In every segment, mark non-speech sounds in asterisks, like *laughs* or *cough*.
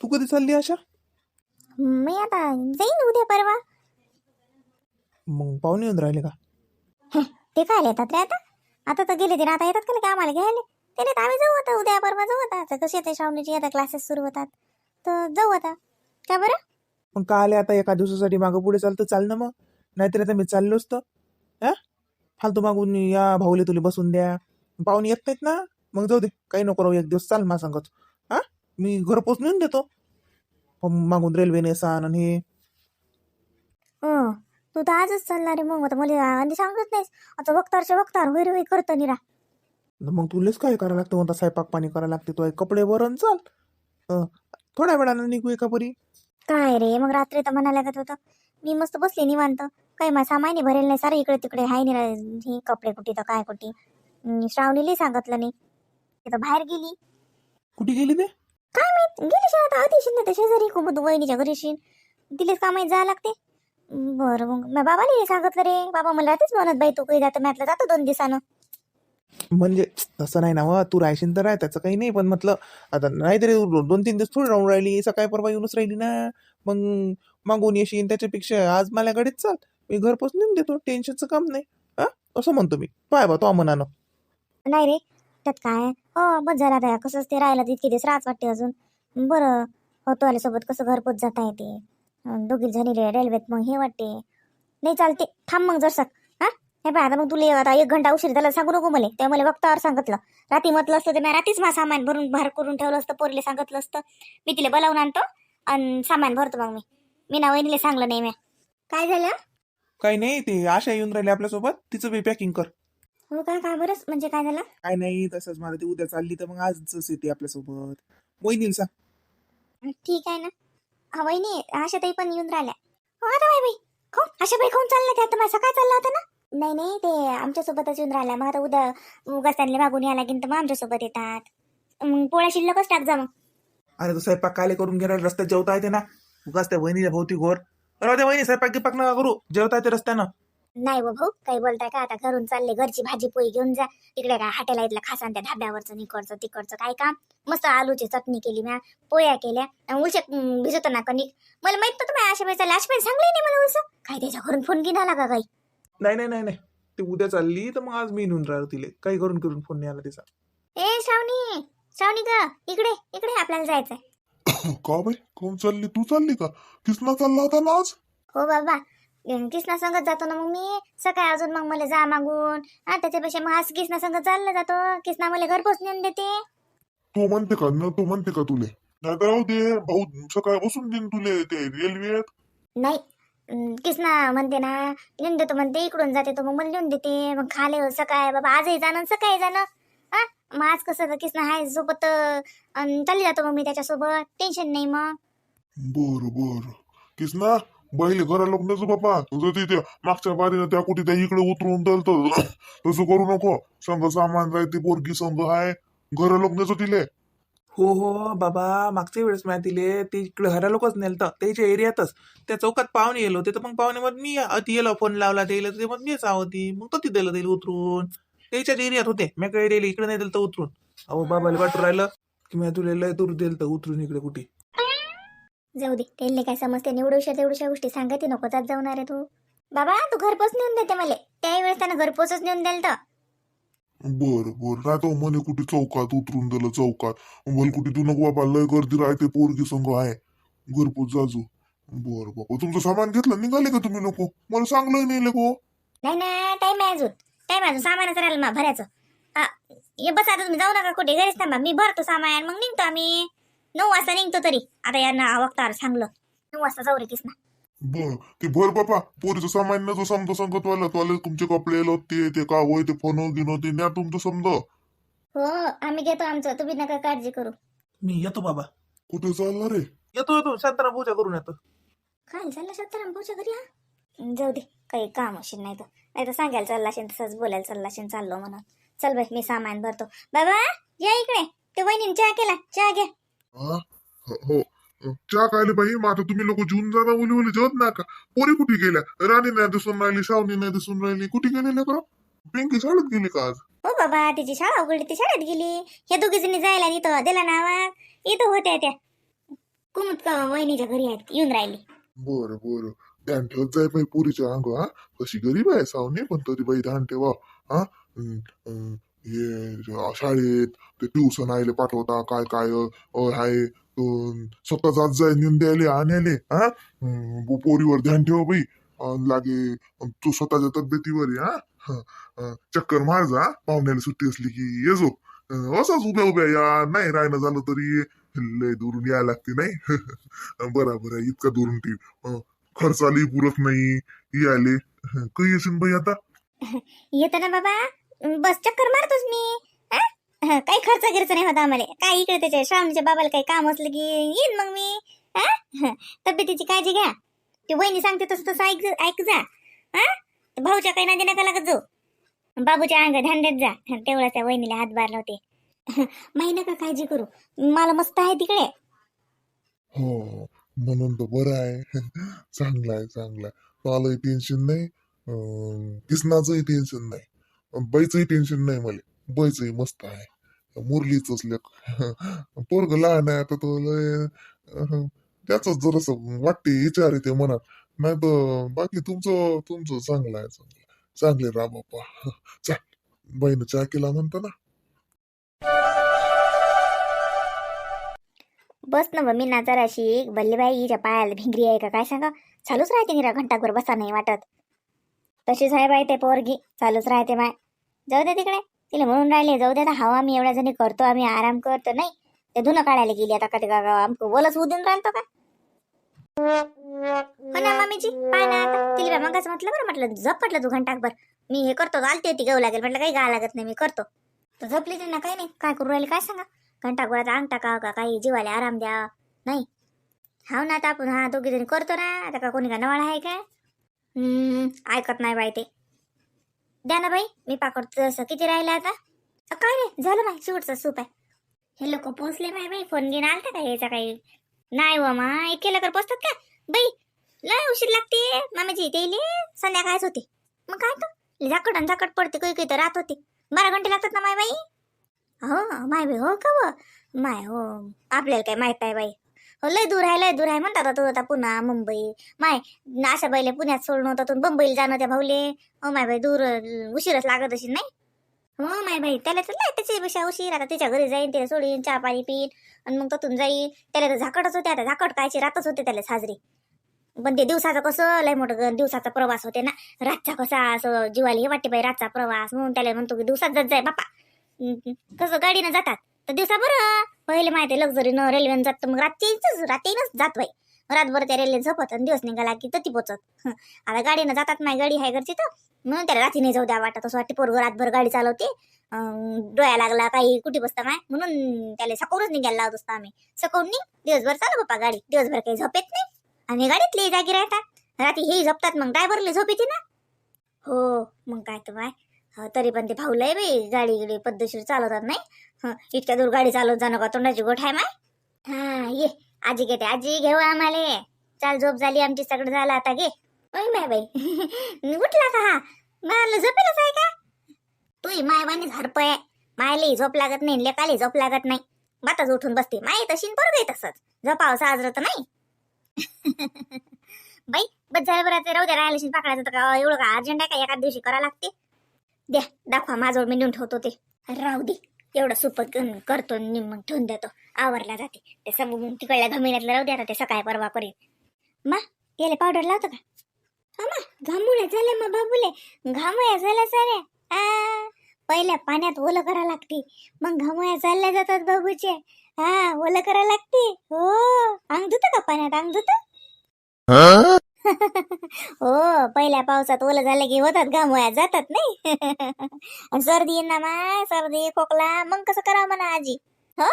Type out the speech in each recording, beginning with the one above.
तू कधी चालली आशा मी आता जाईन उद्या परवा. मग पाहुणे येऊन राहिले का? हे, ते काय येतात रे आता? आता तर गेले ते आता येतात का नाही का आम्हाला घ्यायला? त्याने तर आम्ही जाऊ आता उद्या परवा जाऊ आता. आता कसे ते श्रावणीचे आता क्लासेस सुरू होतात. तर जाऊ आता. का बरं? मग का आले आता एका दिवसासाठी मागं पुढे चालतं चाल ना मग. नाहीतर आता मी चाललो असतो. हा? फालतू मागून या भाऊले तुला बसून द्या. पाहुणे येत नाहीत ना? मग जाऊ दे काही नको राहू एक दिवस चाल मा सांगत. मी घर पोचून येऊन देतो मागून रेल्वेने सान आणि हे. हो तू तर आजच चालणार रे मग. आता मला आणि सांगत नाहीस. आता वक्तारच्या वक्तार होई होई करतो निरा. मग तुलेच काय करायला लागतं? म्हणता स्वयंपाक पाणी करायला लागते तो. कपडे वरण चाल. अं, थोड्या वेळानं निघू एका परी. काय रे? मग रात्री तर म्हणायला लागत होतं. मी मस्त बसले निवांत. काही माझा सामान्य भरेल नाही. सारं इकडे तिकडे. हाय नाही रा- हे कपडे कुठे तर काय कुठे. श्रावणीलाही सांगितलं नाही. ती तर बाहेर गेली. कुठे गेली ते? काय माहीत? गेली शाळेत आधी शिंदे त्या शेजारी खूप वहिनीच्या घरी शिन. तिलेच कामात जायला लागते. बरं मग. मी बाबाला सांगितलं रे. बाबा मला रात्रीच म्हणत बाई तू काही जातं? म्हटलं जातो दोन दिवसानं. म्हणजे तसं नाही ना व तू राहशील तर राह. त्याचं काही नाही. पण म्हटलं आता नाहीतरी दोन तीन दिवस थोडी राहून राहिली. सकाळी परवा येऊनच राहिली ना. मग मागून येशील त्याच्यापेक्षा. आज मला गाडीत चाल. मी घर पोचून देऊन देतो टेन्शनचं काम नाही. हा? असं म्हणतो मी. पाय बा तो मनानं नाही रे. त्यात काय? हो बस झाला आता. कसंच ते राहिलं तर इतके दिवस राहत वाटते अजून. बरं. होतो आले सोबत कसं घरपोच जाता येते. दोघी रे रेल्वेत. मग हे वाटते. नाही चालते. थांब मग जरसक हा? हे पाय आता मग तुला आता एक घंटा उशीर झाला सांगू नको मला. ते मला वक्तावर सांगितलं. रात्री म्हटलं असतं तर मी रात्रीच माझं सामान भरून बाहेर करून ठेवलं असतं पोरीला सांगितलं असतं. मी तिला बोलावून आणतो आणि सामान भरतो मग मी. मी ना वहिनीला सांगलं नाही मी काय झालं? काही नाही ते आशा येऊन राहिली आपल्यासोबत. तिचं बी पॅकिंग कर. हो काय काय बरंच? म्हणजे काय झालं? काय नाही तसंच मला ती उद्या चालली तर मग आजच येते आपल्यासोबत. मोहिनील सांग ठीक आहे ना. हा वहिनी आशाताई पण येऊन राहिल्या. हो आता बाई बाई. खाऊन आशाबाई खाऊन चालल्या त्या. आता सकाळ चालला होता ना? नाही नाही ते आमच्यासोबतच येऊन राहिल्या. मग आता उद्या उगाच त्यांना मागून यायला लागेल तर मग आमच्यासोबत येतात. मग पोळ्या शिल्लकच टाक जा मग. अरे तो स्वयंपाक काले करून घेणार रस्त्यात जेवता येते ना. उगाच त्या वहिनीच्या भोवती घोर. अरे त्या वहिनी स्वयंपाक गिपाक नका करू. जेवता येते रस्त्यानं. नाही हो भाऊ काही बोलताय का? आता घरून चालले घरची भाजी पोळी घेऊन जा. तिकडे काय हाटेला इथलं खासान त्या धाब्यावरचं निकडचं तिकडचं काय काम? मस्त आलूची चटणी केली म्या पोळ्या केल्या. उलशे अं, भिजवतो ना कणिक. मला माहीत नव्हतं माझ्या आशा चालल्या आशा सांगली नाही मला उलसं काय त्याच्या घरून फोन घेऊन आला का काही? नाही नाही नाही नाही. ते उद्या चालली तर मग आज मी नेऊन राहिलो तिले. काही करून करून फोन नाही आला तिचा. ए श्रावणी श्रावणी ग इकडे इकडे आपल्याला जायचंय. *coughs* का बाई? कोण चालली? तू चालली का? किसना चालला होता ना आज? हो बाबा अं, कृष्णा संगत जातो ना मग मी. सकाळी अजून मग मला जा मागून. हा त्याच्यापेक्षा मग आज कृष्णा संगत चालला जातो. कृष्णा मला घर पोचून देते. तो म्हणते का? न तो म्हणते का तुले? नाही तर राहू दे. भाऊ सकाळी बसून देईन तुले ते रेल्वेत. नाही. अं, कृष्णा म्हणते ना लिहून देतो म्हणते. इकडून जाते तो मग मला लिहून देते. मग खाले सकाळी. बाबा आजही जाणं आणि सकाळी जाणं. हा मग आज कसं कृष्णा आहे सोबत अं, चालली जातो मग मी त्याच्यासोबत. टेन्शन नाही मग. बर बर. किसना बैल घरा लोकण्याचं बापा तुझं तिथे मागच्या बारीनं त्या कुठे त्या इकडे उतरून तर तसं करू नको. संघ सामान राहते पोरगी संघ आहे. घर लोकण्याचं तिले. हो हो बाबा मागच्या वेळेस मी दिले. ते इकडे हरा लोकच नेलत. त्याच्या एरियातच. त्या चौकात पाहुणे येलो. ते तर मग पाहुणे मग मी अति गेलो फोन लावला त्याला ते मग मीच होती मग तो तिथे दिलं उतरून. त्याच्याच एरियात होते. मी काही दिले इकडे नाही दिलं तर उतरून. अहो बाबाला वाटून राहिलं की मी तुला लय दूर दिलं तर उतरून इकडे कुठे. जाऊ दे त्यांनी काय समजते निवडूशा तेवढ्याशा गोष्टी सांगते नको जात जाऊन रे तू. बाबा तू घरपोच नेऊन देते मला. त्यावेळेस त्यानं घरपोचच नेऊन द्याल तर. बर बर. नाही तो म्हणे कुठे चौकात उतरून दिलं चौकात. मला कुठे तू नको बाबा लय गर्दी राहते पोरगी संघ आहे. घरपोच जाजू बर बाबा. तुमचं सामान घेतलं निघाले का तुम्ही नको? मला सांगलं नाही लेको नाही ना टाइम आहे अजून. टाइम आहे अजून. सामानच राहिलं मा भरायचं. हा ये बस आता तुम्ही जाऊ नका कुठे. घरीच थांबा. मी भरतो सामान मग निघतो आम्ही. नऊ वाजता निघतो तरी. आता यांना वक्तावर सांगलं. नऊ वाजता जाऊ रे किसना बर ते भर बाबा पोरीचं सामान न जो समजा संगत वाला तो तुमचे कपडे ते ते का होय ते फोन गिनो ते न्या तुमचं समजा. हो आम्ही घेतो आमचं. तुम्ही नका काळजी करू. मी येतो बाबा. कुठे चालला रे येतो येतो. शांताराम पूजा करून येतो. काय चाललं सत्तराम भाऊच्या घरी हा? जाऊ दे काही काम असेल नाही तर. नाही तर सांगायला चालला असेल तसंच बोलायला चालला असेल चाललो म्हणून. चल बाई मी सामान भरतो. बाबा या इकडे. ते वहिनी चहा केला. चहा घ्या हा? हो- हो. चहा कायले बाई मग आता तुम्ही लोक जून जाता मुली मुली जेवत ना का? पोरी कुठे गेल्या? राणी नाही दिसून राहिली शावनी नाही दिसून राहिली. कुठे गेलेल्या का पिंकी शाळेत गेली का आज? हो बाबा तिची शाळा उघडली ती शाळेत गेली. ह्या दोघी जणी जायला इथं दिला नावा इथं होत्या त्या. कुमुद का वहिनीच्या घरी आहेत येऊन राहिली. बरं बरं. ध्यान ठेवत जाय बाई पुरीच्या अंग हा. कशी गरीब आहे सावनी पण तरी बाई ध्यान ठेवा हा? हे शाळेत ते ट्युशन आयले पाठवता काय काय अ, हाय अं, स्वतः जात जाय नेऊन द्यायले आणायले हा? पोरीवर ध्यान ठेवा बाई. लागे तू स्वतःच्या तब्येतीवर हा? चक्कर मार जा पाहुण्याला सुट्टी असली की ये जो असाच उभ्या उभ्या या नाही राहणं झालं तरी लय दुरून यायला लागते नाही? *laughs* बराबर आहे इतका दुरून ठेव अं, खर्चाली पुरत नाही यायले. काही असेल बाई आता? *laughs* येत ना बाबा. बस चक्कर मारतोच मी हा? काही खर्च गिरच नाही होता आम्हाला. काय इकडे त्याच्या श्रावणीच्या बाबाला काही काम असलं की येईन मग मी हा? हा, तब्येतीची काळजी घ्या. ती वहिनी सांगते तसं तसं ऐक ऐक जा हा भाऊच्या काही नाही नका लागत जो बाबूच्या अंग ध्यान जा. तेवढ्या त्या वहिनीला हात बार लावते माही नका काळजी करू. मला मस्त आहे तिकडे. हो म्हणून तो बरं आहे. चांगलं आहे चांगला आहे. मलाही टेन्शन नाही. किसनाचंही टेन्शन नाही. बाईचंही टेन्शन नाही मला. बाईचंही मस्त आहे. मुरलीच लेख पोरग लहान आहे आता तो लय त्याच जरास वाटते विचार येते मनात. नाही तर बाकी तुमचं तुमचं चांगलं आहे चांगलं. चांगले रा बाप्पा. चा बाईनं चहा केला म्हणतो ना. बस ना मी ना जराशी. बल्लेबाई हिच्या पायाला भिंगरी आहे का काय सांगा? चालूच राहते निरा घंटाभर बसा नाही वाटत. तशीच आहे बाई ते पोरगी. चालूच राहते माय जाऊ दे तिकडे. तिला म्हणून राहिले जाऊ दे आता हवा आम्ही एवढ्या जणी करतो आम्ही आराम करतो. नाही ते धुनं काढायला गेली आता का ते का बोलच होऊ देऊन राहतो का? हो ना मामीजी पाय ना आता. तिला मगाच म्हटलं बरं म्हटलं झप म्हटलं तू घंटाकभर मी हे करतो घालते ती गाऊ लागेल म्हटलं काही गा लागत नाही मी करतो. तर झपली ना काही नाही. काय करू राहिले काय सांगा? घंटाकभर आता अंग टाकाव का काही जीवाला आराम द्या. नाही. हाव ना आता आपण हा दोघी जणी करतो ना. आता का कोणी का नवाळा आहे काय? ऐकत नाही बाई ते. द्या ना बाई मी पाकडतो जसं किती राहिलं आता? काय रे? झालं बाई शेवटचं सूप आहे. हे लोक पोहोचले बाई बाई फोन घेऊन आलता का याचा काही? नाही व मा एक केलं कर पोचतात का? बाई लय उशीर लागते. मामाजी ते संध्याकाळच होते. मग काय तो झाकट आणि झाकट पडते काही काही तर रात होते. बारा घंटे लागतात ना माय बाई? हो माय बाई हो का व? माय हो आपल्याला काय माहीत आहे बाई. हो लय दूर आहे लय दूर आहे म्हणतात तू आता पुन्हा मुंबई. माय अशा बाईले पुण्यात सोडणं होतं मुंबईला जाणं त्या भाऊले. हो माय बाई दूर उशीरच लागत असेल नाही? हो माय बाई त्याला तर लय त्याच्यापेक्षा उशीर. आता तिच्या घरी जाईन तिला सोडीन चहा पाणी पिईन आणि मग तिथून जाईन. त्याला तर झाकटच होते आता झाकट कायची रातच होते त्याला साजरी. पण ते दिवसाचं कसं लय मोठं दिवसाचा प्रवास होते ना. रातचा कसा असं जीवाला हे वाटते बाई रातचा प्रवास. म्हणून त्याला म्हणतो की दिवसात जात जाय बापा. कसं गाडीनं जातात तर दिवसा बरं पहिले माहिती आहे लक्झरीनं रेल्वेनं जात मग रात्रीच रात्रीनच जात बाई. रातभर त्या रेल्वे झोपत आणि दिवस निघाला की तती पोचत. आता गाडीनं जातात नाही गाडी आहे घरची तर म्हणून त्याला रात्री नाही जाऊ द्या वाटत. असं वाटते पोरग रातभर गाडी चालवते. डोळ्या लागला काही कुठे बसता माय म्हणून त्याला सकाळूनच निघायला लावत असतो आम्ही. सकाळून निघ दिवसभर चालू बाप्पा गाडी. दिवसभर काही झोपेत नाही. आणि गाडीतली जागी राहतात. रात्री हे झोपतात मग ड्रायव्हरले झोप येते ना. हो मग काय तर बाय. तरी पण ते भाऊलंय बाई गाडी गिडी पद्धतशीर चालवतात नाही. हं, इतक्या दूर गाडी चालवत जाणं का तोंडाची गोठ आहे माय? हा ये आजी घेते आजी घेऊ आम्हाला. चाल झोप झाली आमची सगळं झालं आता घे. ओय माय बाई *laughs* उठला का हा? मला झोपेलच आहे का? तू मायवानी झरप आहे मायलाही झोप लागत नाही लेकाला झोप लागत नाही. बाताच उठून बसते. माय तशी पोरग तसंच. झोपाव साजरं तर नाही. *laughs* बाई बस झालं बरं ते राहू द्या राहिलं पाकडायचं तर का एवढं का अर्जंट आहे का? एका दिवशी करा लागते. द्या दाखवा माझ्यावर मी नेऊन ठेवतो ते. राहू दे एवढं सुपत करतो आणि मग ठेवून देतो. आवरला जाते. ते सब तिकडल्या घमिण्यातलं राहू द्या ते सकाळी परवा करीन मा याला पावडर लावतो का? हा मा घामुळ्या झाल्या मग बाबूले. घामुळ्या झाल्या साऱ्या. आ, पहिल्या पाण्यात ओलं करा लागते. मग घामुळ्या चालल्या जातात बाबूचे. हा ओलं करा लागते. हो अंग धुतं का पाण्यात? अंग धुत? *laughs* हो पहिल्या पावसात ओलं झालं की होतात घामोळ्या जातात नाही. *laughs* आणि सर्दी येईन ना माय सर्दी खोकला मग कसं करावं म्हणा आजी? हो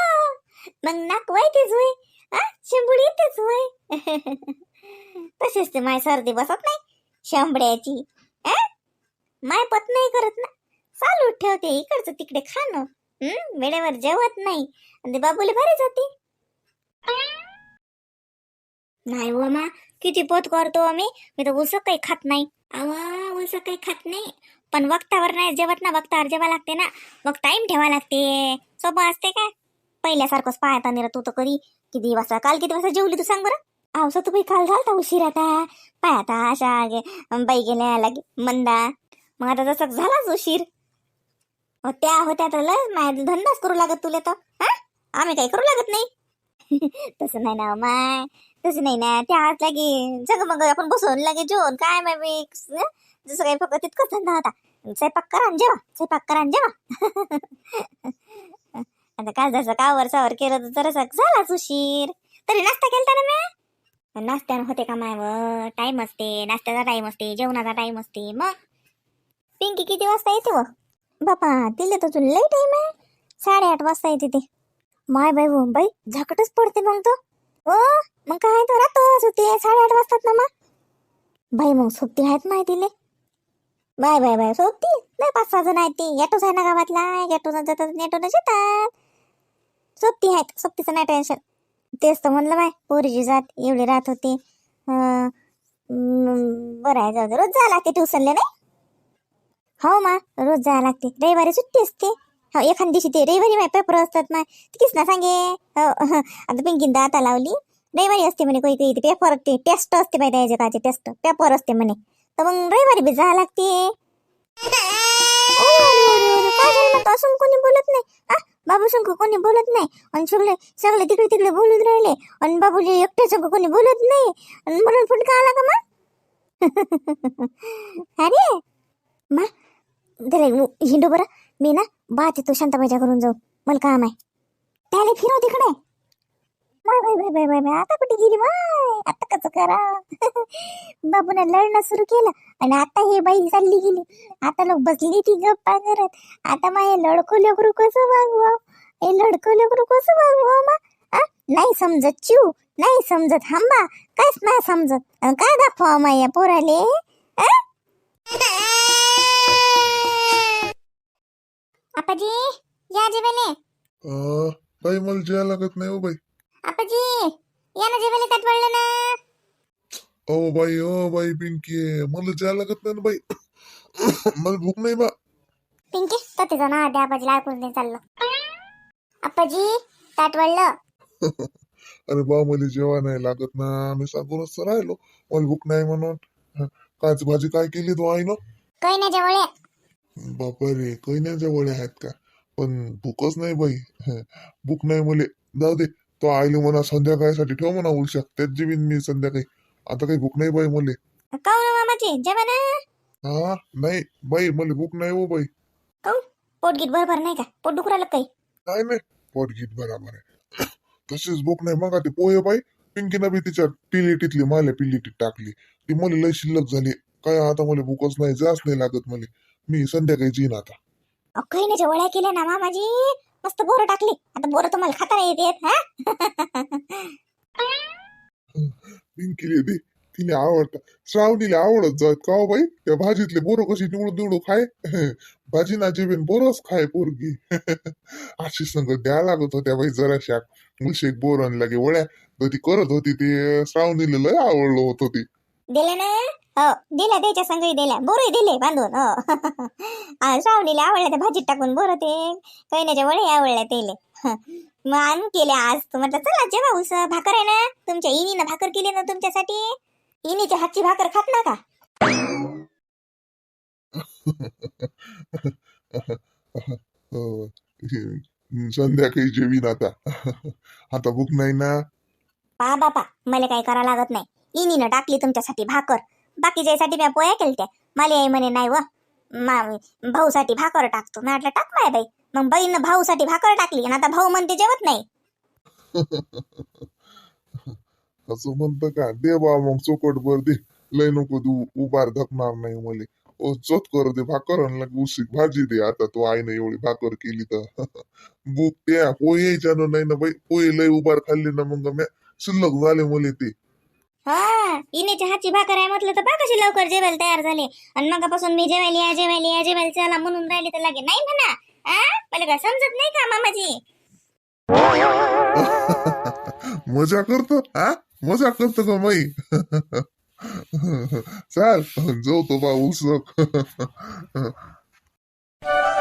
मग नाक वाईटेच होय हा शेंबुडी येतेच होय. *laughs* तसेच ते माय सर्दी बसत नाही शेंबड्याची आ? माय पत नाही करत ना चालू ठेवते इकडचं तिकडे खाणं. हम्म वेळेवर जेवत नाही आणि ते बाबूले भारी जाते. नाही हो मा किती पोत करतो आम्ही. मी तर उसं काही खात नाही. अवा उसं काही खात नाही. पण वक्तावर नाही जेवत ना वक्तावर जेवा लागते ना. मग टाइम ठेवा लागते. सोपं असते का? पहिल्यासारखंच पाहता नाही तू तर कधी. किती वाजता काल किती वाजता जेवली तू सांग बरं. आवसा तू बाई काल झालता उशीर आता. पाहता अशा गे- बाई गेल्या लागे मंदा. मग आता जसं झालाच उशीर. त्या होत्या तर लय माझ्या धंदाच करू लागत तुला तर. हा? आम्ही काही करू लागत नाही. *laughs* तसं नाही ना हो माय तसं नाही ना त्या आज लागे जग मग आपण बसून लागे जेवण. काय माय जसं काही फक्त तितकंच धंदा होता स्वयंपाक करा आणि जेवा. स्वयंपाक करा आणि जेवा. *laughs* आता काय जसं कावर सावर केलं तर जरासा झालाच उशीर. तरी नाश्ता केलता ना मी नाश्त्यानं होते का माय व? टाइम असते. नाश्त्याचा टाइम असते. जेवणाचा टाइम असते. मग? पिंकी किती वाजता येते व? बापा तिला तर तुला लई टाइम आहे साडेआठ वाजता येते ते. माय बाई हो, बाई झाकटच पडते मग तो. ओ मग काय तो रातच साडे साडेआठ वाजतात ना मग. बाई मग सुट्टी आहेत माहितीले. बाय बाय बाय सोबती नाही पाच सहा जण आहेत ती. ॲटोच आहे ना गावातला. ॲटोनं जातात ॲटोनं येतात. सोबती आहेत सोबतीचं नाही टेन्शन तेच तर म्हणलं बाय पोरीची जात एवढी राहत होती. बरं आहे जाऊ दे. रोज जावं लागते ट्युशनला नाही? हो मा रोज जावं लागते. रविवारी सुट्टी असते. हो, एखाद दिवशी ते रविवारी माय पेपर असतात माय किस ना सांगे? हो, हो. आता पिंकीन आता लावली. रविवारी असते म्हणे काही काही ते पेपर ते टेस्ट असते माहिती याच्या काचे टेस्ट पेपर असते म्हणे. तर मग रविवारी बी जावं लागते. मग? असून कोणी बोलत नाही? हा बाबू संग कोणी बोलत नाही? आणि सगळे सगळे तिकडे तिकडे बोलत राहिले. आणि बाबूले एकटे शंख कोणी बोलत नाही. आणि म्हणून फुटका आला का मग? *laughs* अरे! मा त्याला हिंडू बरं. मी ना बात येतो शांताबाईच्या करून जाऊ. मला काम आहे. त्याला फिरव तिकडे. माय bye bye bye bye bye. आता कुठे गेली माय आता कसं करा? *laughs* बाबूने लढणं सुरू केलं आणि आता हे बाई चालली गेली. आता लोक बसली ती गप्पा करत. आता माय लडको लेकरू कसं वागवा हे लडको लेकरू कसं वागवा मा? आ? नाही समजत चिव नाही समजत हांबा. काहीच नाही समजत? काय दाखवा माया या पोराले? आ? आपाजी या जेवेले अं, बाई मला जेवा लागत नाही हो बाई. आपाजी या ना जेवेले त्यात वळलं ना. O by O by Pinky मला जेवा लागत नाही ना बाई. मला भूक नाही बा. पिंकी तर तिचं ना द्या आपाजीला ऐकून नाही चाललं. आपाजी ताट वळलं *laughs* अरे बा मला जेवा नाही लागत ना. मी सांगूनच तर राहिलो. मला भूक नाही म्हणून. काच भाजी काय केली तू आई ना काही नाही जेवळे बापा रे कैन्याच्या वड्या आहेत का? पण भूकच नाही बाई. हं, *laughs* भूक नाही मले. जाऊ दे. तो आईले म्हणा संध्याकाळसाठी ठेव म्हणा उलशाक त्यात जेवीन मी संध्याकाळी. आता काही भूक नाही बाई मले. काऊन मामाची जेवा ना हा? नाही. बाई मला भूक नाही हो बाई. काऊन पोटगीत बरोबर नाही का? पोट दुखू राहिलं काही? नाही नाही. पोटगीत बराबर आहे. *coughs* तशीच भूक नाही. मग ते पोहे बाई. पिंकीनं बी तिच्या पिलेटीतली माल्या पिलेटीत टाकली. ती मला लय शिल्लक झाली. काय आता मला भूकच नाही जास्त नाही लागत मला. मी संध्याकाळी येईन आता. काही नाही जेवढ्या केल्या ना मामाजी मस्त बोरं टाकली. आता बोरं तुम्हाला खाता नाही येत हा? पिंकीले दे तिने आवडतं. श्रावणीला आवडत जात का हो बाई? त्या भाजीतले बोरं कशी निवडून निवडून खाय? भाजी ना जेवेन बोरच खाय पोरगी. अशी संग द्या लागत होत्या बाई जराशा. मुलशेक बोरण लागे वळ्या. तर ती करत होती ते श्रावणीला लय आवडलं होतं ती. दिले ना? हो दिल्या द्यायच्या संगही दिल्या. बोरही दिले बांधून हो श्रावणीला आवडल्या त्या भाजीत टाकून बोरं ते कैन्याच्या वडे आवडल्या तेले. मग आणून केले आज. तू म्हटलं चला जेव्हा उस भाकर आहे ना? तुमच्या इनीनं भाकर केली ना तुमच्यासाठी? इनीच्या हातची भाकर खात ना का संध्याकाळी जेवीन आता. आता भूक नाही ना? पा बापा मला काही करा लागत नाही. इनीनं टाकली तुमच्यासाठी भाकर. बाकीच्यासाठी मी पोया केलत्या मला आई म्हणे नाही व मा भाऊसाठी भाकर टाकतो. मी म्हटलं टाक माय बाई. मग बाईनं भाऊसाठी भाकर टाकली आणि आता भाऊ म्हणते जेवत नाही. *laughs* असं म्हणतं का? दे बा मग चोकट भर दे. लय नको तू उभार धकणार नाही मले. ओ चोत कर दे भाकर आणि उशीक भाजी दे. आता तो आईने एवढी भाकर केली तर. *laughs* बुक त्या पोहेच्या नाही ना बाई? पोहे लय उभार खाल्ली ना मग म्या. शिल्लक झाले मले ते. हा इनेच्या हातची भाकर आहे म्हटलं तर बा कशी लवकर जेवायला तयार झाले. आणि मगापासून मी जेवायली या जेवायला या जेवायला चला म्हणून राहिले तर लागे. नाही म्हणा हा मला काय समजत नाही का मामाजी? *laughs* मजा करतो हा मजा करतो का माई *laughs* चाल जाऊ तो बा उसक *laughs*